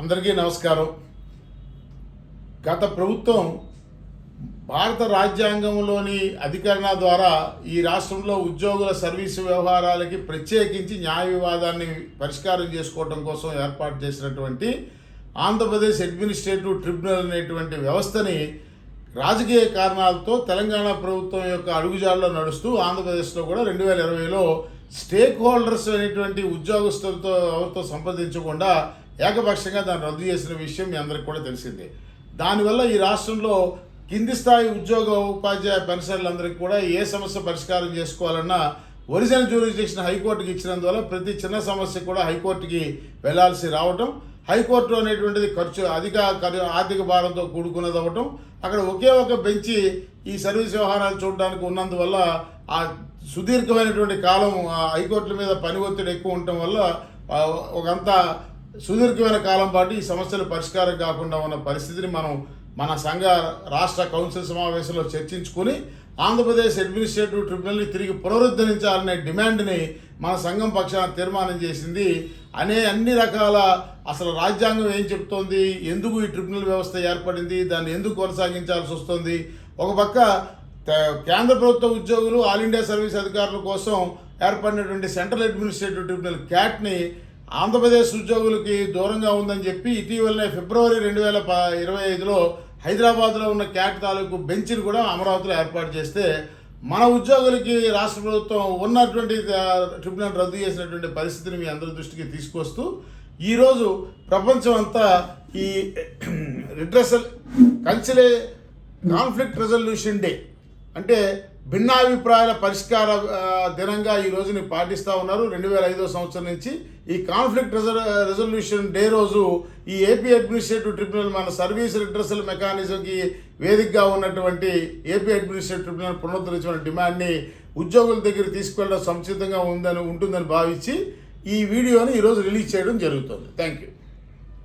అందరికీ నమస్కారం. గత ప్రభుత్వం భారత రాజ్యాంగంలోని అధికరణ ద్వారా ఈ రాష్ట్రంలో ఉద్యోగుల సర్వీసు వ్యవహారాలకి ప్రత్యేకించి న్యాయ వివాదాన్ని పరిష్కారం చేసుకోవడం కోసం ఏర్పాటు చేసినటువంటి ఆంధ్రప్రదేశ్ అడ్మినిస్ట్రేటివ్ ట్రిబ్యునల్ అనేటువంటి వ్యవస్థని రాజకీయ కారణాలతో తెలంగాణ ప్రభుత్వం యొక్క అడుగుజాడలో నడుస్తూ ఆంధ్రప్రదేశ్లో కూడా రెండు వేల ఇరవైలో స్టేక్ హోల్డర్స్ అనేటువంటి ఉద్యోగస్తులతో ఎవరితో సంప్రదించకుండా ఏకపక్షంగా దాన్ని రద్దు చేసిన విషయం మీ అందరికి కూడా తెలిసిందే. దానివల్ల ఈ రాష్ట్రంలో కింది స్థాయి ఉద్యోగ ఉపాధ్యాయ పెన్షన్లందరికీ కూడా ఏ సమస్య పరిష్కారం చేసుకోవాలన్నా ఒరిజినల్ జ్యూరిస్డిక్షన్ హైకోర్టుకి ఇచ్చినందువల్ల ప్రతి చిన్న సమస్య కూడా హైకోర్టుకి వెళ్ళాల్సి రావటం హైకోర్టు అనేటువంటిది ఖర్చు అధిక ఆర్థిక భారంతో కూడుకున్నది అవ్వటం అక్కడ ఒకే ఒక బెంచి ఈ సర్వీస్ వ్యవహారాలు చూడడానికి ఉన్నందువల్ల ఆ సుదీర్ఘమైనటువంటి కాలం ఆ హైకోర్టుల మీద పని ఒత్తిడి ఎక్కువ ఉండటం వల్ల ఒకంతా సుదీర్ఘమైన కాలం పాటు ఈ సమస్యలు పరిష్కారం కాకుండా ఉన్న పరిస్థితిని మనం మన సంఘ రాష్ట్ర కౌన్సిల్ సమావేశంలో చర్చించుకుని ఆంధ్రప్రదేశ్ అడ్మినిస్ట్రేటివ్ ట్రిబ్యునల్ని తిరిగి పునరుద్ధరించాలనే డిమాండ్ని మన సంఘం పక్షాన తీర్మానం చేసింది. అనే అన్ని రకాల అసలు రాజ్యాంగం ఏం చెప్తోంది? ఎందుకు ఈ ట్రిబ్యునల్ వ్యవస్థ ఏర్పడింది? దాన్ని ఎందుకు కొనసాగించాల్సి వస్తుంది? ఒక పక్క కేంద్ర ప్రభుత్వ ఉద్యోగులు ఆల్ ఇండియా సర్వీస్ అధికారుల కోసం ఏర్పడినటువంటి సెంట్రల్ అడ్మినిస్ట్రేటివ్ ట్రిబ్యునల్ క్యాట్ని ఆంధ్రప్రదేశ్ ఉద్యోగులకి దూరంగా ఉందని చెప్పి ఇటీవలనే ఫిబ్రవరి రెండు వేల ప ఇరవై ఐదులో హైదరాబాద్లో ఉన్న క్యాట్ తాలూకు బెంచ్ని కూడా అమరావతిలో ఏర్పాటు చేస్తే మన ఉద్యోగులకి రాష్ట్ర ప్రభుత్వం ఉన్నటువంటి ట్రిబ్యునల్ రద్దు చేసినటువంటి పరిస్థితిని మీ అందరి దృష్టికి తీసుకొస్తూ ఈరోజు ప్రపంచం అంతా ఈ రిడ్రసల్ కన్సిలే కాన్ఫ్లిక్ట్ రెజల్యూషన్ డే అంటే భిన్నాభిప్రాయాల పరిష్కార దినంగా ఈ రోజుని పాటిస్తూ ఉన్నారు. రెండు వేల ఐదో సంవత్సరం నుంచి ఈ కాన్ఫ్లిక్ట్ రెజల్యూషన్ డే రోజు ఈ ఏపీ అడ్మినిస్ట్రేటివ్ ట్రిబ్యునల్ మన సర్వీస్ రిడ్రసల్ మెకానిజంకి వేదికగా ఉన్నటువంటి ఏపీ అడ్మినిస్ట్రేటివ్ ట్రిబ్యునల్ పునరుద్ధరించిన డిమాండ్ని ఉద్యోగుల దగ్గర తీసుకెళ్ళడం సముచితంగా ఉందని ఉంటుందని భావించి ఈ వీడియోని ఈరోజు రిలీజ్ చేయడం జరుగుతుంది. Thank you